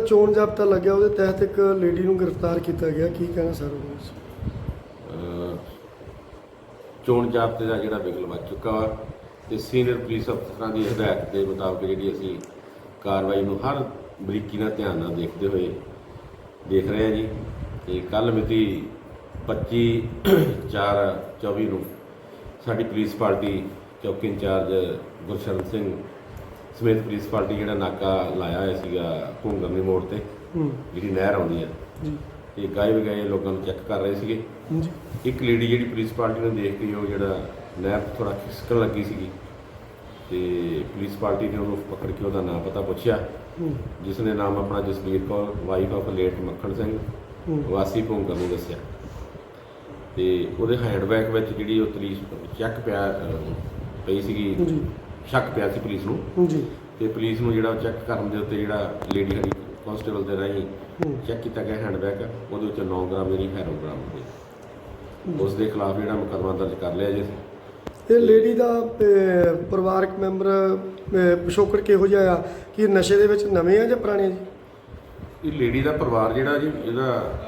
ਚੋਣ ਜਾਬਤਾ ਲੱਗਿਆ, ਉਹਦੇ ਤਹਿਤ ਇੱਕ ਲੇਡੀ ਨੂੰ ਗ੍ਰਿਫਤਾਰ ਕੀਤਾ ਗਿਆ। ਕੀ ਕਹਿਣਾ ਸਰ ਉਹਦੇ ਚੋਣ ਜਾਬਤੇ ਦਾ ਜਿਹੜਾ ਬਿਗਲ ਵੱਜ ਚੁੱਕਾ ਵਾ ਤੇ ਸੀਨੀਅਰ ਪੁਲਿਸ ਅਫਸਰਾਂ ਦੀ ਹਦਾਇਤ ਦੇ ਮੁਤਾਬਕ ਜਿਹੜੀ ਅਸੀਂ ਕਾਰਵਾਈ ਨੂੰ ਹਰ ਬਰੀਕੀ ਨਾਲ ਧਿਆਨ ਨਾਲ ਦੇਖਦੇ ਹੋਏ ਦੇਖ ਰਹੇ ਹਾਂ ਜੀ। ਤੇ ਕੱਲ ਮਿਤੀ 25 4 24 ਨੂੰ ਸਾਡੀ ਪੁਲਿਸ ਪਾਰਟੀ ਚੌਕੀ ਇੰਚਾਰਜ ਗੁਰਸ਼ਰਨ ਸਿੰਘ ਸਮੇਤ ਪੁਲਿਸ ਪਾਰਟੀ ਜਿਹੜਾ ਨਾਕਾ ਲਾਇਆ ਹੋਇਆ ਸੀਗਾ ਭੁੰਗਰਨੀ ਮੋੜ ਤੇ ਹੂੰ। ਜਿਹੜੀ ਨਹਿਰ ਆਉਂਦੀ ਹੈ। ਜੀ। ਤੇ ਗਾਇਬ ਗਏ ਲੋਕਾਂ ਨੂੰ ਚੈੱਕ ਕਰ ਰਹੇ ਸੀਗੇ। ਜੀ। ਇੱਕ ਲੇਡੀ ਜਿਹੜੀ ਪੁਲਿਸ ਪਾਰਟੀ ਨੂੰ ਦੇਖ ਕੇ ਉਹ ਜਿਹੜਾ ਨਹਿਰ ਥੋੜਾ ਖਿਸਕਣ ਲੱਗੀ ਸੀਗੀ ਤੇ ਪੁਲਿਸ ਪਾਰਟੀ ਨੇ ਉਹਨੂੰ ਪਕੜ ਕੇ ਉਹਦਾ ਨਾਮ ਪਤਾ ਪੁੱਛਿਆ। ਜਿਸ ਨੇ ਨਾਮ ਆਪਣਾ Jasbir Kaur wife of late Makhan Singh ਵਾਸੀ ਭੋਂਕਰ ਨੂੰ ਦੱਸਿਆ। ਤੇ ਉਹਦੇ ਹੈਂਡਬੈਗ ਵਿੱਚ ਜਿਹੜੀ ਉਹ ਤਲੀਸ ਚੈੱਕ ਪਿਆ ਪਈ ਸੀਗੀ। ਸ਼ੱਕ ਪਿਆ ਸੀ ਪੁਲਿਸ ਨੂੰ। ਜੀ। ਤੇ ਪੁਲਿਸ ਨੂੰ ਜਿਹੜਾ ਚੈੱਕ ਕਰਨ ਦੇ ਉੱਤੇ ਜਿਹੜਾ ਲੇਡੀ ਹਰੀ ਕਾਂਸਟੇਬਲ ਦੇ ਰਾਹੀਂ ਚੈੱਕ ਕੀਤਾ ਗਿਆ ਹੈਂਡਬੈਗ ਉਹਦੇ ਵਿੱਚ 9 ਗ੍ਰਾਮ ਹੈਰੋਨ ਬਰਾਮਦ ਹੋਈ। ਉਸ ਦੇ ਖਿਲਾਫ ਜਿਹੜਾ ਮੁਕੱਦਮਾ ਦਰਜ ਕਰ ਲਿਆ ਜੀ। ਇਹ ਲੇਡੀ ਦਾ ਪਰਿਵਾਰਕ ਮੈਂਬਰ ਪਿਛੋਕੜ ਕਿਹੋ ਜਿਹਾ ਆ? ਕਿ ਨਸ਼ੇ ਦੇ ਵਿੱਚ ਨਵੇਂ ਆ ਜਾਂ ਪੁਰਾਣੇ ਜੀ? ਇਹ ਲੇਡੀ ਦਾ ਪਰਿਵਾਰ ਜਿਹੜਾ ਜੀ ਇਹਦਾ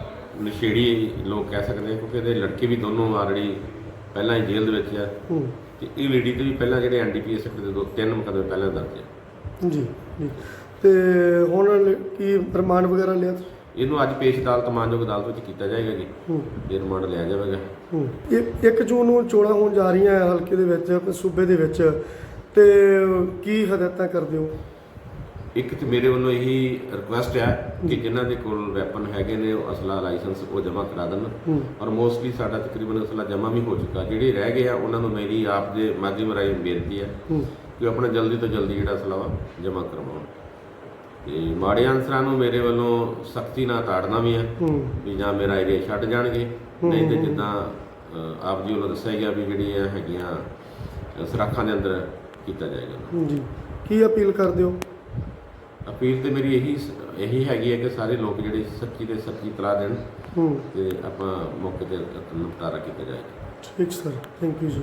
ਨਸ਼ੇੜੀ ਲੋਕ ਕਹਿ ਸਕਦੇ ਕਿਉਂਕਿ ਇਹਦੇ ਲੜਕੇ ਵੀ ਦੋਨੋਂ ਆਲਰੇਡੀ ਪਹਿਲਾਂ ਹੀ ਜੇਲ੍ਹ ਦੇ ਵਿੱਚ ਆ। ਹੂੰ। ਤੇ ਇਹ ਲੇਡੀ ਤੇ ਵੀ ਪਹਿਲਾਂ ਜਿਹੜੇ ਐਨਡੀਪੀਐਸ ਦੇ ਦੋ ਤਿੰਨ ਮੁਕੱਦਮੇ ਪਹਿਲਾਂ ਦਰਜ ਆ। ਜੀ ਜੀ। ਤੇ ਹੁਣ ਕੀ ਪ੍ਰਮਾਣ ਵਗੈਰਾ ਲਿਆ ਤੁਸੀਂ? ਇਹਨੂੰ ਅੱਜ ਪੇਸ਼ ਅਦਾਲਤ ਮਾਨਯੋਗ ਅਦਾਲਤ ਵਿੱਚ ਕੀਤਾ ਜਾਏਗਾ ਜੀ। ਹੂੰ। ਤੇ ਰਿਮਾਂਡ ਲਿਆ ਜਾਵੇਗਾ। ਹੂੰ। ਇਹ 1 ਜੂਨ ਨੂੰ ਚੋਣਾਂ ਹੋਣ ਜਾ ਰਹੀਆਂ ਹੈ ਹਲਕੇ ਦੇ ਵਿੱਚ ਸੂਬੇ ਦੇ ਵਿੱਚ। ਤੇ ਕੀ ਹਦਾਇਤਾਂ ਕਰਦੇ ਹੋ? ਇੱਕ ਤੇ ਮੇਰੇ ਵੱਲੋਂ ਇਹੀ ਰਿਕੁਐਸਟ ਹੈ ਕਿ ਜਿਨ੍ਹਾਂ ਦੇ ਕੋਲ ਵੈਪਨ ਹੈਗੇ ਨੇ ਉਹ ਅਸਲਾ ਲਾਇਸੈਂਸ ਉਹ ਜਮ੍ਹਾਂ ਕਰਾ ਦੇਣ। ਔਰ ਮੋਸਟਲੀ ਸਾਡਾ ਤਕਰੀਬਨ ਅਸਲਾ ਜਮ੍ਹਾਂ ਵੀ ਹੋ ਚੁੱਕਾ। ਜਿਹੜੇ ਰਹਿ ਗਏ ਆ ਉਹਨਾਂ ਨੂੰ ਮੇਰੀ ਆਪ ਦੇ ਮਾਧਿਅਮ ਰਾਹੀਂ ਬੇਨਤੀ ਹੈ। ਕਿ ਆਪਣਾ ਜਲਦੀ ਤੋਂ ਜਲਦੀ ਜਿਹੜਾ ਅਸਲਾ ਜਮ੍ਹਾਂ ਕਰਵਾਉਣ। ਤੇ ਮਾੜੇ ਅਨਸਰਾਂ ਨੂੰ ਮੇਰੇ ਵੱਲੋਂ ਸਖਤੀ ਨਾਲ ਤਾੜਨਾ ਵੀ ਹੈ। ਵੀ ਜਾਂ ਮੇਰਾ ਏਰੀਆ ਛੱਡ ਜਾਣਗੇ। ਨਹੀਂ ਤੇ ਜਿੱਦਾਂ ਆਪ ਜੀ ਵੱਲੋਂ ਦੱਸਿਆ ਗਿਆ ਵੀ ਜਿਹੜੀਆਂ ਹੈਗੀਆਂ ਸਰਾਖਾਂ ਦੇ ਅੰਦਰ ਕੀਤਾ ਜਾਏਗਾ। ਜੀ। ਕੀ ਅਪੀਲ ਕਰਦੇ ਹੋ? ਅਪੀਲ ਤੇ ਮੇਰੀ ਇਹੀ ਇਹੀ ਹੈਗੀ ਹੈ ਕਿ ਸਾਰੇ ਲੋਕ ਜਿਹੜੇ ਸੱਚੀ ਤੇ ਸੱਚੀ ਤਲਾਹ ਦੇਣ ਹੂੰ। ਤੇ ਆਪਾਂ ਮੌਕੇ ਤੇ ਨਿਪਟਾਰਾ ਕੀਤਾ ਜਾਏਗਾ ਠੀਕ ਸਰ ਥੈਂਕ ਯੂ ਜੀ